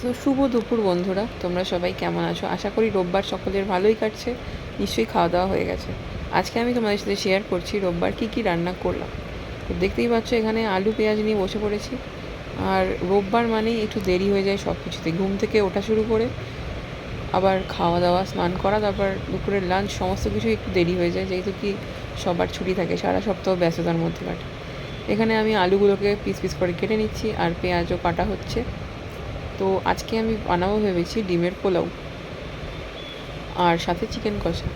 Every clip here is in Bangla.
তো শুভ দুপুর বন্ধুরা, তোমরা সবাই কেমন আছো? আশা করি রোববার সকলের ভালোই কাটছে, নিশ্চয়ই খাওয়া দাওয়া হয়ে গেছে। আজকে আমি তোমাদের সাথে শেয়ার করছি রোববার কী কী রান্না করলাম। তো দেখতেই পাচ্ছ, এখানে আলু, পেঁয়াজ নিয়ে বসে পড়েছি। আর রোববার মানেই একটু দেরি হয়ে যায় সব কিছুতে ঘুম থেকে ওঠা শুরু করে আবার খাওয়া দাওয়া, স্নান করা, তারপর দুপুরের লাঞ্চ সমস্ত কিছু একটু দেরি হয়ে যায়, যেহেতু কি সবার ছুটি থাকে, সারা সপ্তাহ ব্যস্ততার মধ্যে কাটে। এখানে আমি আলুগুলোকে পিস পিস করে কেটে নিচ্ছি, আর পেঁয়াজও কাটা হচ্ছে। তো আজকে আমি বানাবো ভেবেছি ডিমের পোলাও আর সাথে চিকেন কষা।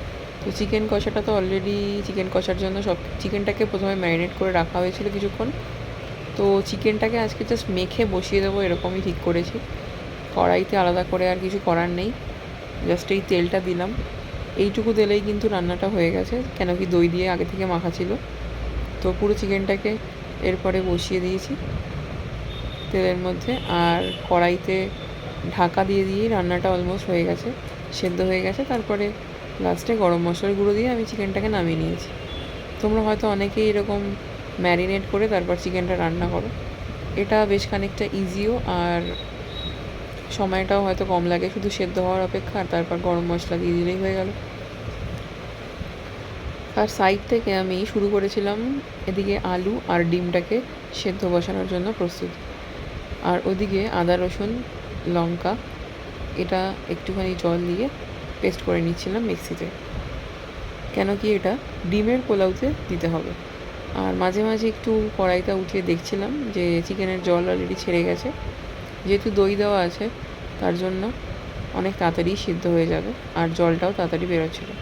তো চিকেন কষাটা তো অলরেডি চিকেন কষার জন্য সব চিকেনটাকে প্রথমে ম্যারিনেট করে রাখা হয়েছিল কিছুক্ষণ। তো চিকেনটাকে আজকে জাস্ট মেখে বসিয়ে দেবো, এরকমই ঠিক করেছি। কড়াইতে আলাদা করে আর কিছু করার নেই। জাস্ট এই তেলটা দিলাম। এইটুকু দিলেই কিন্তু রান্নাটা হয়ে গেছে, কেন কি দই দিয়ে আগে থেকে মাখা ছিল। তো পুরো চিকেনটাকে এরপরে বসিয়ে দিয়েছি। তেলের মধ্যে আর কড়াইতে ঢাকা দিয়ে দিয়েই রান্নাটা অলমোস্ট হয়ে গেছে, সেদ্ধ হয়ে গেছে। তারপরে লাস্টে গরম মশলার গুঁড়ো দিয়ে আমি চিকেনটাকে নামিয়ে নিয়েছি। তোমরা হয়তো অনেকেই এরকম ম্যারিনেট করে তারপর চিকেনটা রান্না করো। এটা বেশ খানিকটা ইজিও আর সময়টাও হয়তো কম লাগে, শুধু সেদ্ধ হওয়ার অপেক্ষা আর তারপর গরম মশলা দিয়ে দিলেই হয়ে গেল। আর সাইড থেকে আমি শুরু করেছিলাম এদিকে আলু আর ডিমটাকে সেদ্ধ বসানোর জন্য প্রস্তুত। আর ওদিকে আদা, রসুন, লঙ্কা, এটা একটুখানি জল দিয়ে পেস্ট করে নিচ্ছিলাম মিক্সিতে। কেন কি এটা ডিমের পোলাওতে দিতে হবে। আর মাঝে মাঝে একটু কড়াইটা উঠিয়ে দেখছিলাম যে চিকেনের জল অলরেডি ছেড়ে গেছে। যেহেতু দই দেওয়া আছে, তার জন্য অনেক তাড়াতাড়ি সিদ্ধ হয়ে যাবে আর জলটাও তাড়াতাড়ি বেরোচ্ছিলো।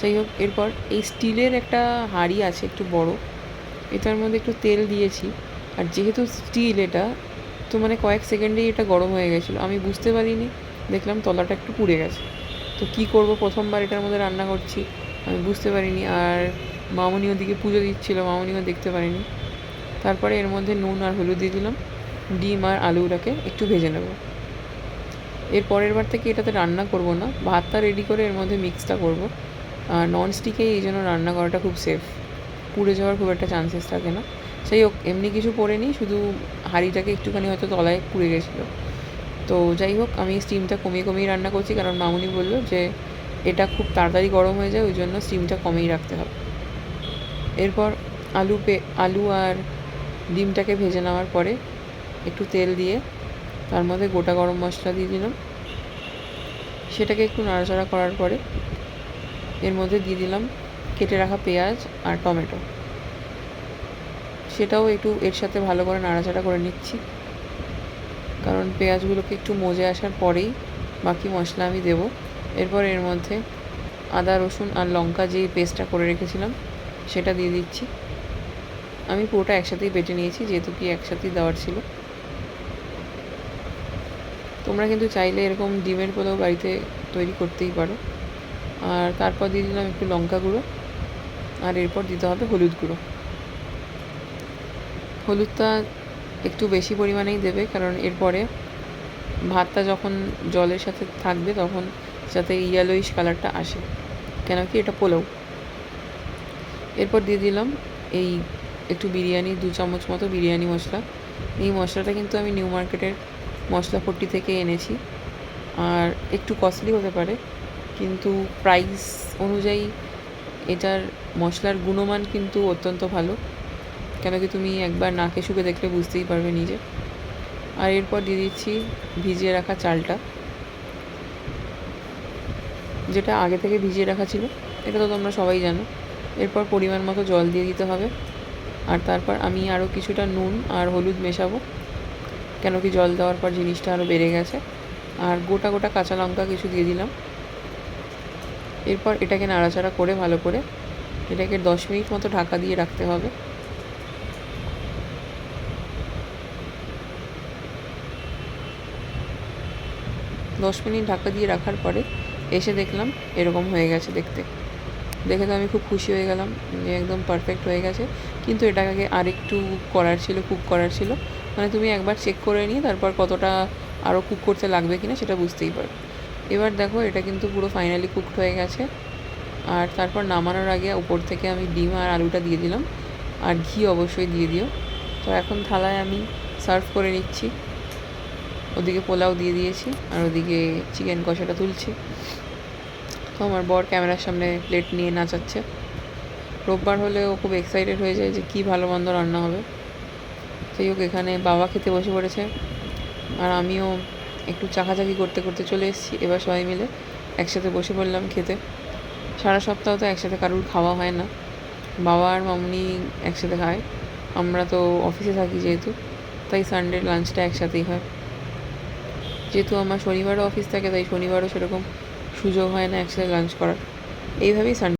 যাই হোক, এরপর এই স্টিলের একটা হাঁড়ি আছে একটু বড়, এটার মধ্যে একটু তেল দিয়েছি। আর যেহেতু স্টিল এটা তো মানে কয়েক সেকেন্ডেই এটা গরম হয়ে গেছিল। আমি বুঝতে পারিনি, দেখলাম তলাটা একটু পুড়ে গেছে। তো কী করব? প্রথমবার এটার মধ্যে রান্না করছি, আমি বুঝতে পারিনি। আর মামনি ওদিকে পুজো দিচ্ছিল, মামনিও দেখতে পারিনি। তারপরে এর মধ্যে নুন আর হলুদ দিয়ে দিলাম, ডিম আর আলুটাকে একটু ভেজে নেব। এর পরের বার থেকে এটাতে রান্না করব না, ভাতটা রেডি করে এর মধ্যে মিক্সটা করব। আর নন স্টিকেই এই জন্য রান্না করাটা খুব সেফ পুড়ে যাওয়ার খুব একটা চান্সেস থাকে না। সেই হোক, এমনি কিছু পড়েনি শুধু হাঁড়িটাকে একটুখানি হয়তো তলায় পুড়ে গেছিল। তো যাই হোক, আমি স্টিমটা কমিয়ে কমিয়ে রান্না করছি, কারণ মামুনি বলল যে এটা খুব তাড়াতাড়ি গরম হয়ে যায়, ওই জন্য স্টিমটা কমেই রাখতে হবে। এরপর আলু পে, আলু আর ডিমটাকে ভেজে নেওয়ার পরে একটু তেল দিয়ে তার মধ্যে গোটা গরম মশলা দিয়ে দিলাম। সেটাকে একটু নাড়াচাড়া করার পরে এর মধ্যে দিয়ে দিলাম কেটে রাখা পেঁয়াজ আর টমেটো। সেটাও একটু এর সাথে ভালো করে নাড়াচাড়া করে নিচ্ছি। কারণ পেঁয়াজগুলোকে একটু মজে আসার পরেই বাকি মশলা আমি দেবো। এরপর এর মধ্যে আদা, রসুন আর লঙ্কা যে পেস্টটা করে রেখেছিলাম, সেটা দিয়ে দিচ্ছি। আমি পুরোটা একসাথেই বেটে নিয়েছি, যেহেতু কি একসাথেই দেওয়ার ছিল। তোমরা কিন্তু চাইলে এরকম ডিমের পোলাও বাড়িতে তৈরি করতেই পারো। আর তারপর দিয়ে দিলাম একটু লঙ্কা গুঁড়ো। আর এরপর দিতে হবে হলুদ গুঁড়ো। হলুদটা একটু বেশি পরিমাণেই দেবে, কারণ এরপরে ভাতটা যখন জলের সাথে থাকবে তখন যাতে ইয়েলোইশ কালারটা আসে। কেন কি এটা পোলাও। এরপর দিয়ে দিলাম এই একটু বিরিয়ানি, দু চামচ মতো বিরিয়ানি মশলা। এই মশলাটা কিন্তু আমি নিউ মার্কেটের মশলা পট্টি থেকে এনেছি। আর একটু কস্টলি হতে পারে, কিন্তু প্রাইস অনুযায়ী এটার মশলার গুণমান কিন্তু অত্যন্ত ভালো। কেন কি তুমি একবার নাকে শুকে দেখলে বুঝতেই পারবে নিজে। আর এরপর দিয়ে দিচ্ছি ভিজিয়ে রাখা চালটা। যেটা আগে থেকে ভিজিয়ে রাখা ছিল, এটা তো তোমরা সবাই জানো। এরপর পরিমাণ মতো জল দিয়ে দিতে হবে। আর তারপর আমি আরও কিছুটা নুন আর হলুদ মেশাবো। কেন কি জল দেওয়ার পর জিনিসটা আরও বেড়ে গেছে। আর গোটা গোটা কাঁচা লঙ্কা কিছু দিয়ে দিলাম। এরপর এটাকে নাড়াচাড়া করে ভালো করে এটাকে দশ মিনিট মতো ঢাকা দিয়ে রাখতে হবে। দশ মিনিট ঢাকা দিয়ে রাখার পরে এসে দেখলাম এরকম হয়ে গেছে দেখতে। দেখে তো আমি খুব খুশি হয়ে গেলাম যে একদম পারফেক্ট হয়ে গেছে। কিন্তু এটাকে আরেকটু করার ছিল কুক করার ছিল। মানে তুমি একবার চেক করে নিয়ে তারপর কতটা আরও কুক করতে লাগবে কিনা সেটা বুঝতেই পারো। এবার দেখো এটা কিন্তু পুরো ফাইনালি কুকড হয়ে গেছে। আর তারপর নামানোর আগে উপর থেকে আমি ডিম আর আলুটা দিয়ে দিলাম। আর ঘি অবশ্যই দিয়ে দিও। তো এখন থালায় আমি সার্ভ করে নিচ্ছি। ওদিকে পোলাও দিয়ে দিয়েছি আর ওদিকে চিকেন কষাটা তুলছি। তো আমার বর ক্যামেরার সামনে প্লেট নিয়ে নাচাচ্ছে। রোববার হলে ও খুব এক্সাইটেড হয়ে যায় যে কী ভালো মন্দ রান্না হবে। যাই হোক, এখানে বাবা খেতে বসে পড়েছে আর আমিও একটু চাকাচাকি করতে করতে চলে এসেছি। এবার সবাই মিলে একসাথে বসে পড়লাম খেতে। সারা সপ্তাহ তো একসাথে কারুর খাওয়া হয় না। বাবা আর মামনি একসাথে খায়। আমরা তো অফিসে থাকি যেহেতু, তাই সানডে লাঞ্চটা একসাথেই হয়। যেহেতু আমার শনিবারও অফিস থাকে, তাই শনিবারও সেরকম সুযোগ হয় না একসাথে লাঞ্চ করার। এইভাবেই সানডে